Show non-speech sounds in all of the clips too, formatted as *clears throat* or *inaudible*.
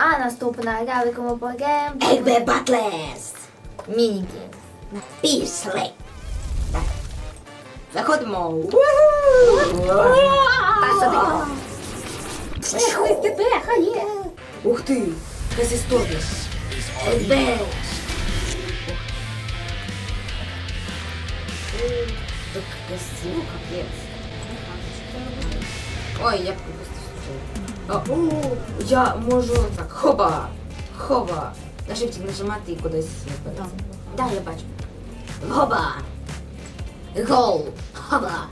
А наступна гра, в якому пограємо Ейбе Батлес! мініки. Пішли! Так. Заходимо. Та що? Ось тебе, хає. Ух ти, якась історія. Ейбе. Так красиво, капець. Ой, я слушаю. О, я можу так, хоба, хоба. На шифтик нажимати і кудись. Да, я бачу. Хоба. Гол. Хоба.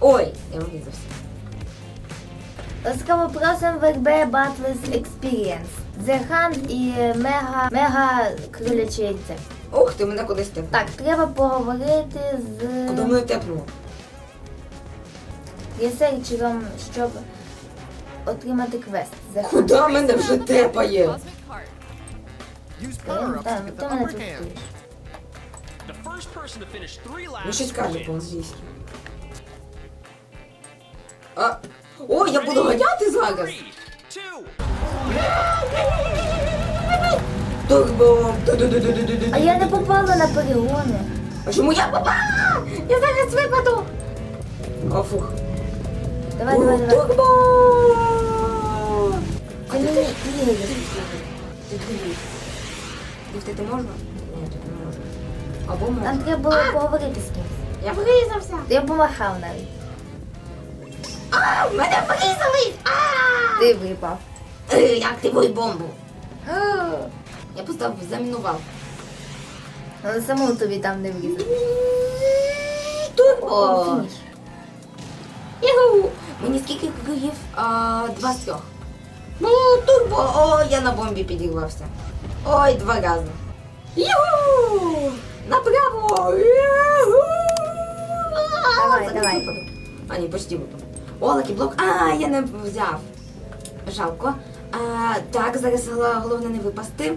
Ой, я врізався. Ласкаво просимо в РБ Battles Experience. The Hunt і мега, мега кроляче яйце. Ух ти, мене кудись тепло. Так, треба поговорити Куди з мене тепло? ресерчером, щоб отримати квест. Hunt. Куди мене вже тепає? Use power ups to get the upper hand. The first person to finish three Ну laps щось каже wins. по-англійськи. А, о, я буду ганяти зараз. Three, two. А я не попала на перегони. А чому я попала? Я зараз випаду. О, фух. Давай, давай, давай. Це мені ігри. Тут дивись. Ліфтити можна? Ні, тут не можна. Або можна. Нам треба було поговорити з кимось. Я врізався. Я помахав навіть. А, в мене врізались. А! Ти випав. Е, Я активую бомбу. *gasps* Я просто замінував. Але самому тобі там не. О, Турбо. фініш. Ігу! Мені скільки кругів? А, два з трьох. Ну, турбо! О, я на бомбі підірвався. Ой, два рази. Юху! Направо! Юху! Давай, зараз давай. випаду. А, ні, почти випаду. О, лакі блок. А, я не взяв. Жалко. А, так, зараз гла- головне не випасти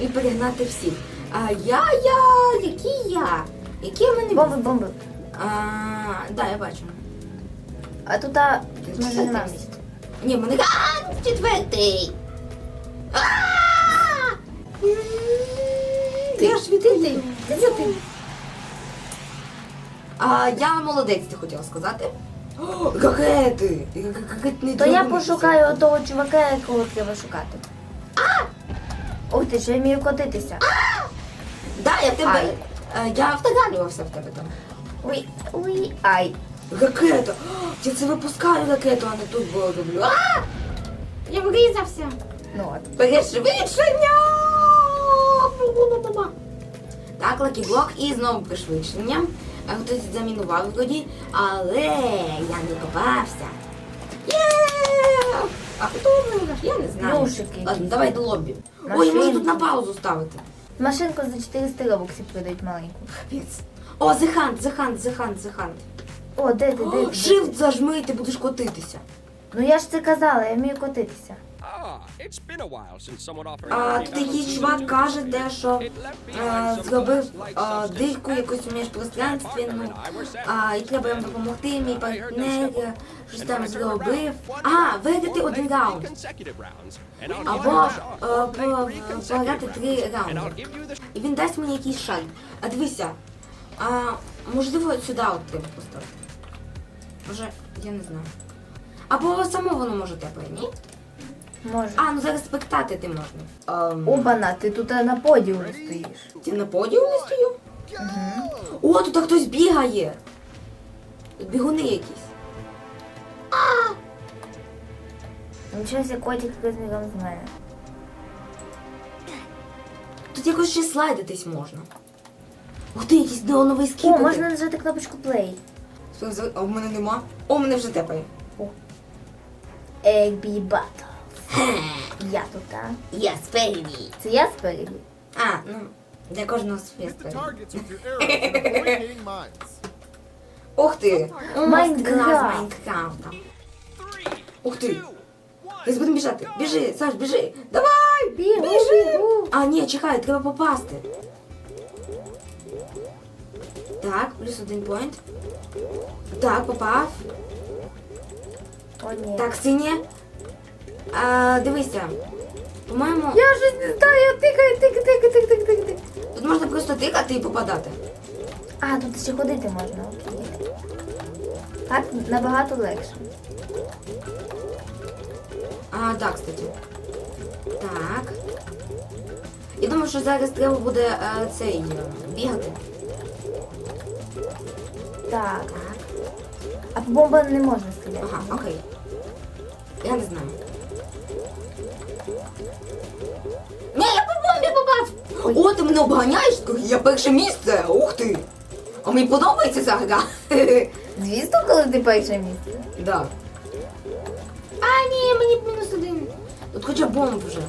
і перегнати всіх. А я, я, який я? Які в мене Бомби, бомби. А, да, я бачу. А тут а, може нема місця. Ні, мене а, четвертий. А! Я ж. Ти це ти. А я молодець, ти хотіла сказати. О, То я пошукаю того чувака, якого треба шукати. Ух ти, я вмію котитися. Да, я в тебе. Ай. Е, Я втаганювався в тебе там. Уй, уй, ай. Ракета! Я це випускаю ракету, а не тут було роблю. А! Я врізався. Ну от. Пришвидшення! Так, лакіблок і знову пришвидшення. А Хтось замінував вроді, але я не попався. Є! А хто виграв? Я не знаю. Плюшики. Ладно, давай до лобі. Ой, Машинки. можу тут на паузу ставити. Машинку за 400 робоксів продають маленьку. Капець. О, The Hunt, The Hunt, The Hunt, The Hunt. О, де ти, де ти? Shift зажми, і ти будеш котитися. Ну я ж це казала, я вмію котитися. А, якийсь чувак каже, те, що а, зробив а, дирку якусь у міжпространстві, ну, а, і треба їм допомогти, мій партнер е, щось там зробив. А, виграти один раунд. Або е, пограти три раунди. І він дасть мені якийсь шар. А дивися, а, можливо, сюди от треба поставити. Може, я не знаю. Або само воно може тепер, ні? Може. А, ну зараз спектати ти можна. Ем, Обана, ти тут на подіумі стоїш. Ти на подіумі стою? О, тут хтось бігає. Тут бігуни якісь. Нічого ся котик розміром з мене. Тут якось ще слайдитись можна. Ух ти, якийсь неоновий скіп. О, можна нажати кнопочку play. А в мене нема. О, в мене вже тепає. AB Battle. *gasps* Я тут, а? Я спереді. Це я спереді? А, ну, для кожного своє спереді. *laughs* Ух ти! Майнкрафт. Three, Ух ти! Зараз будемо біжати. Біжи, Саш, біжи. Давай! Бігу, Біжи! бігу. А, ні, чекай, треба попасти. Так, плюс один поінт. Так, попав. О, ні. Так, синє. А, дивися. По-моєму, Я щось не знаю, я тикаю, тик, тик, тик, тик, тик, тик. тут можна просто тикати і попадати. А, тут ще ходити можна, окей. Так набагато легше. А, так, кстати. Так. Я думаю, що зараз треба буде е, цей бігати. Так. А по бомбам не можна стріляти. Ага, окей. Я не знаю. Ні, я по бомбі попав! О, ти мене обганяєш? Я перше місце! Ух ти! А мені подобається ця гра. *laughs* Звісно, коли ти перше місце. Да. А, ні, мені мінус один. Тут хоча бомб вже.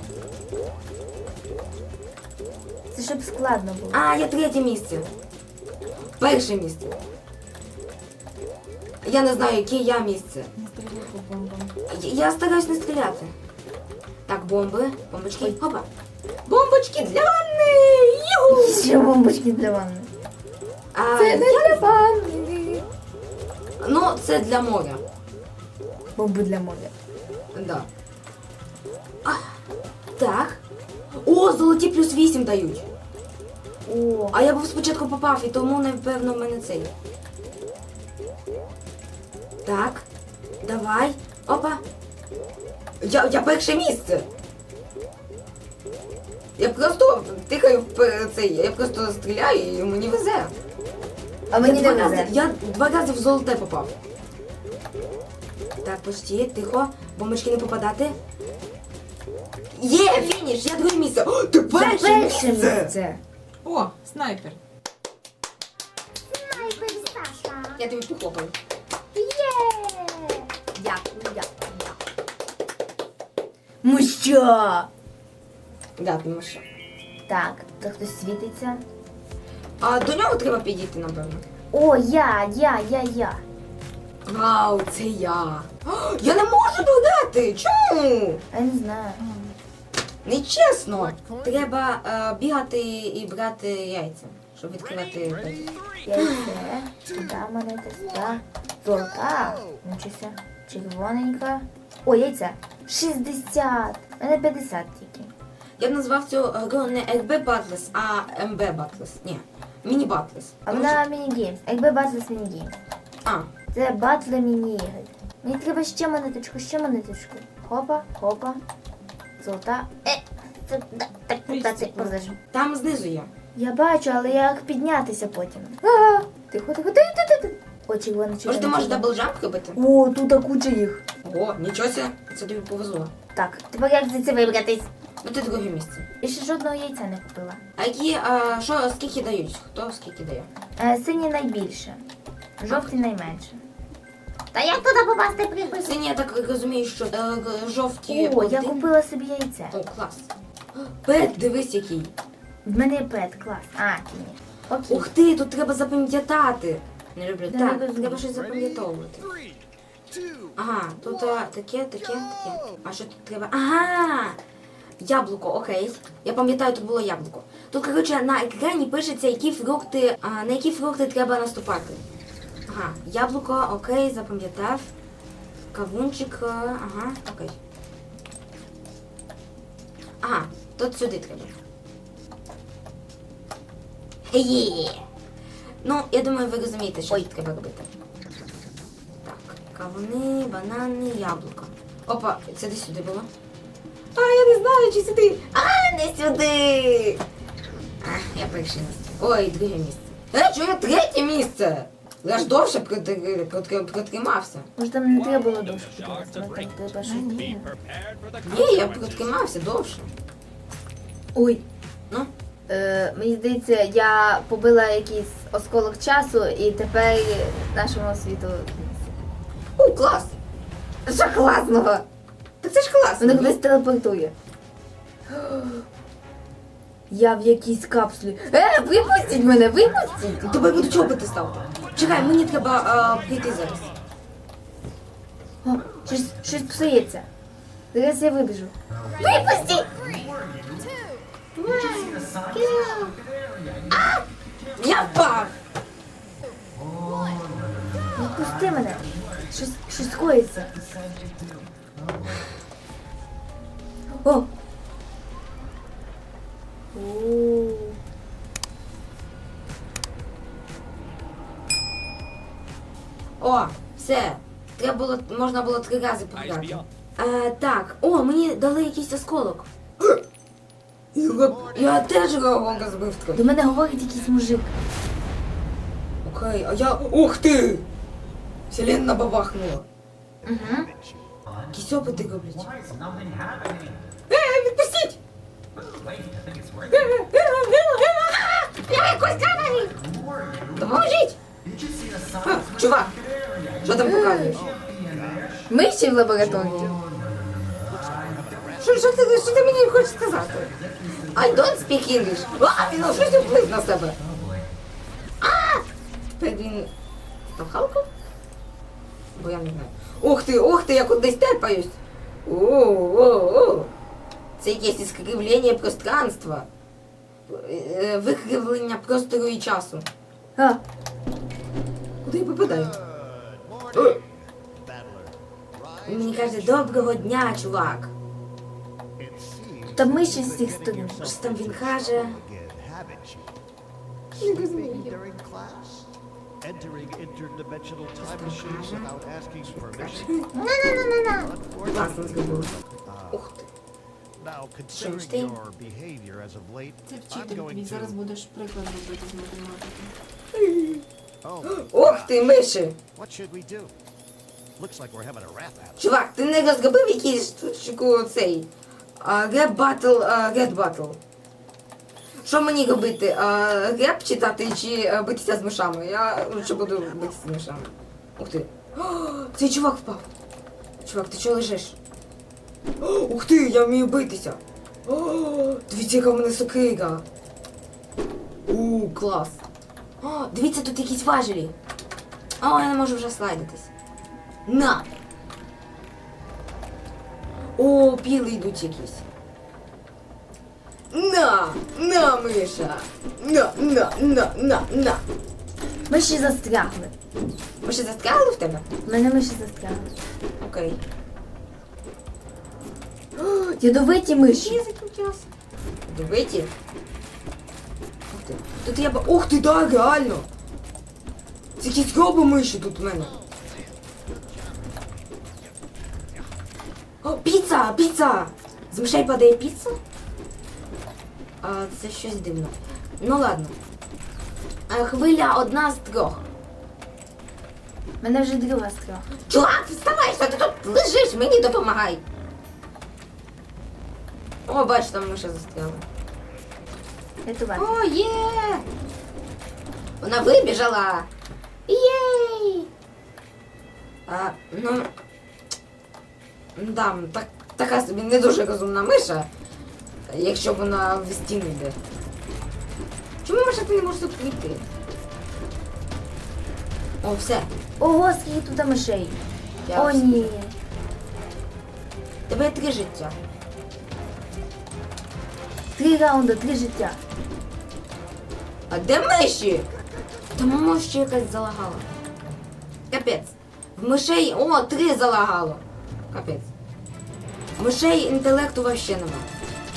Це щоб складно було. А, я третє місце. Перше місце. Я не знаю, яке я місце. Я, я стараюсь не стріляти. Так, бомби, бомбочки. Опа. Бомбочки для ванни! Юху! Ще бомбочки для ванни. А, Це не для ванни. Ну, це для моря. Бомби для моря. Да. А, так. О, золоті плюс 8 дають. О, А я був спочатку попав, і тому, напевно, в мене цей. Так. Давай. Опа. Я, я перше місце. Я просто тихаю в цей. Я просто стріляю і мені везе. а мені я, не два везе. рази, я два рази в золоте попав. Так, почти, тихо. Бомбочки не попадати. Є, фініш, я друге місце. О, ти перше місце. місце. О, снайпер. Я тобі похлопаю. Ну що? Да, тому що. Так, то хтось світиться. А до нього треба підійти, напевно. О, я, я, я, я. Вау, це я. О, я не можу додати. Чому? Я не знаю. Нечесно. Треба е, бігати і брати яйця, щоб відкривати. пакет. Яйце. Сюди монета, сюди. Золота. Нічося. Червоненька. О, яйця. 60. У мене 50 тільки. Я б назвав гру не RB Battles, а MB Battles. Ні, Міні Battles. А вона міні-геймс. Якби батлес міні-геймс. А, Це батли міні-ігри. Мені треба ще монеточку, ще монеточку. Хопа, хопа. Золота. Е, це, да, так, так, це, позаду. там знизу є. Я бачу, але як піднятися потім. А, Тихо, тихо, тихо, тихо, тихо. О, червона, Може, ти можеш даблджамп робити? О, тут куча їх. Ого, нічого себе, це тобі повезло. Так, тепер як звідси вибратись? Ну ти друге місце. Я ще жодного яйця не купила. А які, а, що, скільки дають? Хто скільки дає? Е, синій найбільше, жовтий найменше. Та як туди попасти припис? Сині, я так розумію, що е, г- жовті. О, я один. купила собі яйце. О, клас. Пет, дивись який. В мене є пет, клас. А, ні. Окей. Ух ти, тут треба запам'ятати. Не люблю. Так, треба щось запам'ятовувати. Ага, тут а, таке, таке, таке. А що тут треба? Ага! Яблуко, окей. Я пам'ятаю, тут було яблуко. Тут, коротше, на екрані пишеться, які фрукти, а, на які фрукти треба наступати. Ага, яблуко, окей, запам'ятав. Кавунчик, ага, окей. Ага, тут сюди треба. Є! Ну, я думаю, ви розумієте, що тут треба робити. Так, кавуни, банани, яблука. Опа, це десь сюди було. А, я не знаю, чи сюди. А, не сюди. А, я перше місце. Ой, друге місце. Е, чого я третє місце? Я ж довше притри- притри- притримався. Може там не треба було треба for the Ні, я притримався довше. Ой. Е, мені здається, я побила якийсь осколок часу і тепер нашому світу. о, клас. Що класного? Та це ж класно. Мене кудись телепортує. Я в якійсь капсулі. Е, випустіть мене, випустіть! Тебе буду чопити став. Чекай, мені треба а, прийти зараз. О, щось, щось псується. Зараз я вибіжу. Випустіть! Я впав! Не пусти мене! Щось, щось коїться. О! О! Все. Треба було, можна було три рази програти. Е, так, о, мені дали якийсь осколок. *clears throat* Я, теж Гаонга збив До мене говорить якийсь мужик. Окей, а я. Ух ти! Вселенна бабахнула. Угу. Якісь опити роблять. Happening? Е, відпустіть! Я якось камері! Допоможіть! Чувак, що там показуєш? Миші в лабораторії. Що, що, ти, що ти мені хочеш сказати? I don't speak English. А, він щось вплив на себе. А! Тепер він став Халком? Бо я не знаю. Ух ти, ух ти, я кудись тепаюсь. О-о-о. Це якесь іскривлення пространства. Е, Викривлення простору і часу. А, Куди я попадаю? Мені каже, доброго дня, чувак. Та миші з цих сторін. Щось там він каже. during class? Entering interdimensional time machines without asking permission? Класно зробили. Uh, Ух ти. now, considering your behavior as of late, I'm going тобі зараз to... будеш приклад робити з математики. Oh, Ух ти, миші! what should we do? Looks like we're having a battle. Чувак, ти не розробив якийсь штучку цей реп батл, реп батл. Що мені робити? Реп читати чи е, битися з мишами? Я лучше буду битися з мишами. Ух ти. Цей чувак впав. Чувак, ти чого лежиш? Ух ти, я вмію битися. Дивіться, яка в мене сокига. У, клас. О, дивіться, тут якісь важелі. О, я не можу вже слайдитись. На! О, піли йдуть якісь. На! На, Миша! На, на, на, на, на! Миші застрягли. Ми ще застрягли в тебе? В мене миші застрягли. Окей. Ядовиті миші. Я закрутилась. Дивіться. Ух ти. Тут я ба... Ух ти, да, реально! Це якісь гроби миші тут у мене. О, піца! Піца! З мишей падає піца? А, це щось дивно. Ну ладно. Хвиля одна з трьох. Мене вже друга страх. Чувак, вставай, що ти тут лежиш, мені допомагай. О, бач, там миша застряла. Рятувати. О, є! Вона вибіжала. Єй! А, ну. Да, так, така собі не дуже розумна миша, якщо вона в стіну йде. Чому миша ти не можеш тут прийти? О, все. Ого, скільки тут мишей. Я О, ні. Тебе є три життя. Три раунди, три життя. А де миші? Тому може ще якась залагала. Капець. В мишей. О, три залагало. Капець. Мишей інтелекту вообще нема.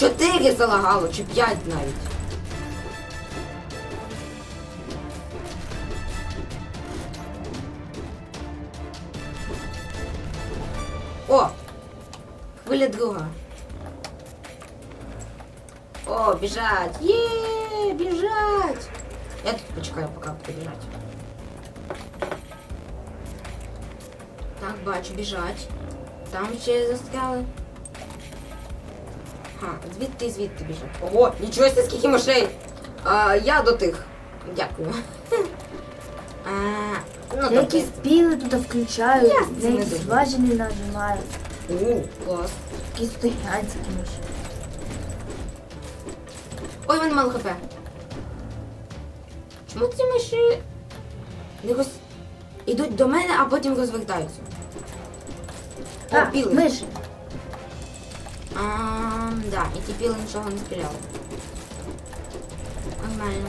Чотири залагало, чи п'ять навіть. О! Хвиля друга. О, біжать! Є, біжать! Я тут почекаю, поки побіжать. Так, бачу, біжать. Там ще застряли. Ага, звідти звідти біжать. Ого, нічого себе, скільки мишей! А, я до тих. Дякую. *laughs* А, ну, Я якісь добре. піли тут включають, Я на не якісь важелі нажимають. О, клас. Якісь тут гігантські миші. Ой, в мене мало хп. Чому ці миші роз... ідуть до мене, а потім розвертаються? О, А, піли. миші. А, да, і ті нічого не стріляли. Нормально.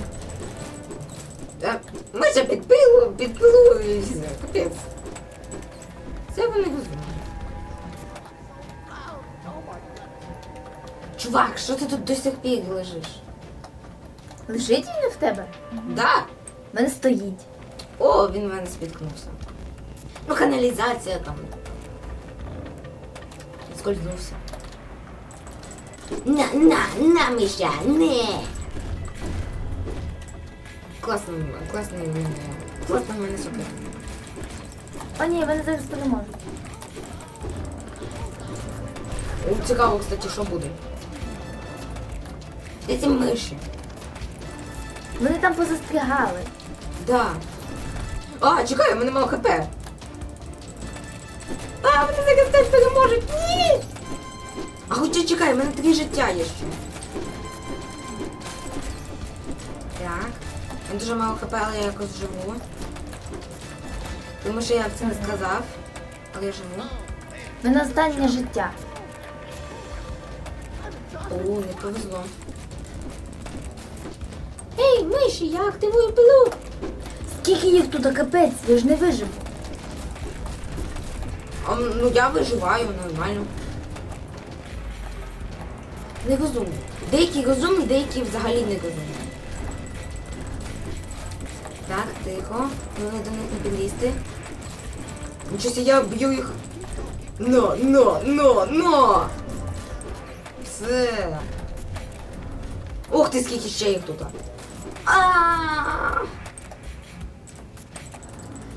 Е, Миша під пилу, під пилу і капець. Це вони розуміють. Чувак, що ти тут до сих пір лежиш? Лежить він в тебе? Да. В мене стоїть. О, він в мене спіткнувся. Ну, каналізація там. Скользнувся. На, на, на, Миша, не. Класно, класно, класно в мене супер. О, ні, вони зараз переможуть. Цікаво, кстати, що буде. Де ці миші? Вони там позастрягали. Да. А, чекай, у мене мало хп. А, вони зараз теж переможуть. Ні! А хоча чекай, у мене три життя є ще. Так. Мене дуже мало хп, але я якось живу. Тому що я це не сказав. Але я живу. У мене останнє життя. О, не повезло. Ей, миші, я активую пилу. Скільки їх тут капець, я ж не виживу. А, ну я виживаю нормально. Нерозумні. Деякі розумні, деякі взагалі не розумні. Так, тихо. Головне до них не підлізти. Нічого я б'ю їх. Но, но, но, но! Все. Ух ти, скільки ще їх тут. А!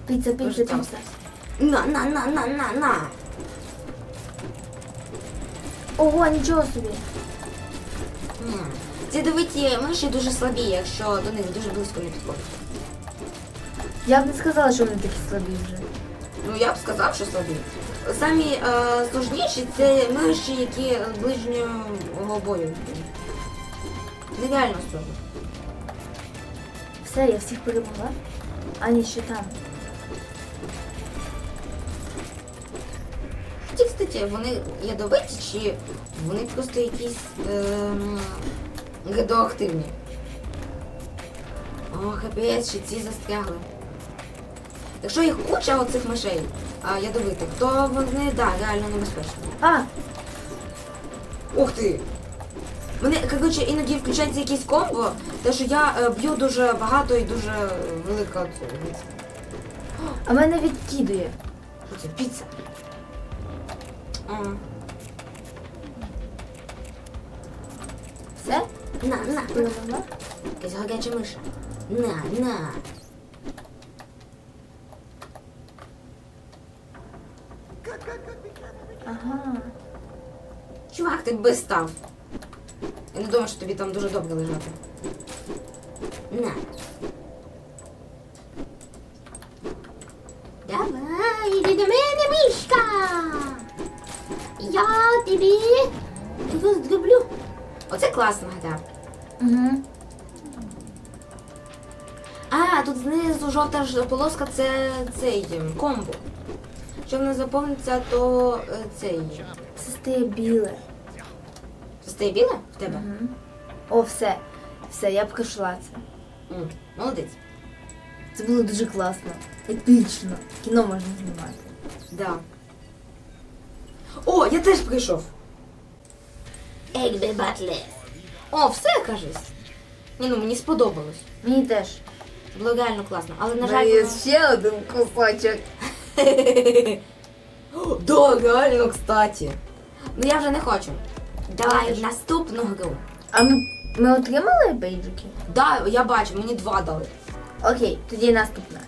Піца, піца, Дуже піца. На, на, на, на, на, на. Ого, нічого собі. Ці довиті миші дуже слабі, якщо до них дуже близько не підходить. Я б не сказала, що вони такі слабі вже. Ну я б сказав, що слабі. Самі е, сложніші це миші, які ближнього бою. Нереально сложно. Все, я всіх перемогла. А ні, ще там. Ті, кстати, вони ядовиті чи вони просто якісь ем, радіоактивні. О, капець, ще ці застрягли. Якщо їх куча оцих мишей а, ядовитих, то вони, да, реально небезпечні. А, Ух ти! Мене, коротше, іноді включається якийсь комбо, те, що я е, б'ю дуже багато і дуже велика це. а мене відкидує. Що це? Піца. Все? На, на, на. Перемогла? Якась гаряча миша. На, на. Ага. Чувак, ти би став. Я не думаю, що тобі там дуже добре лежати. На. Давай, іди до мене, мишка. Я тобі роздроблю. Оце класна гра. Угу. А, тут знизу жовта ж полоска це цей ем, комбо. Якщо вона заповниться, то е, цей. Це стає біле. Це стає біле в тебе? Угу. О, все. Все, я пройшла це. М, Молодець. Це було дуже класно. Епічно. Кіно можна знімати. Да. О, я теж прийшов. Екбе батле. О, все кажись. Ні, ну мені сподобалось. Мені теж. Було реально класно. Але, на Ну, жаль, є воно- ще один кусочок. *laughs* О, Да, реально, кстати. Ну я вже не хочу. Давай в наступну гру. А ми, ми отримали бейджики? Да, я бачу, мені два дали. Окей, тоді наступна.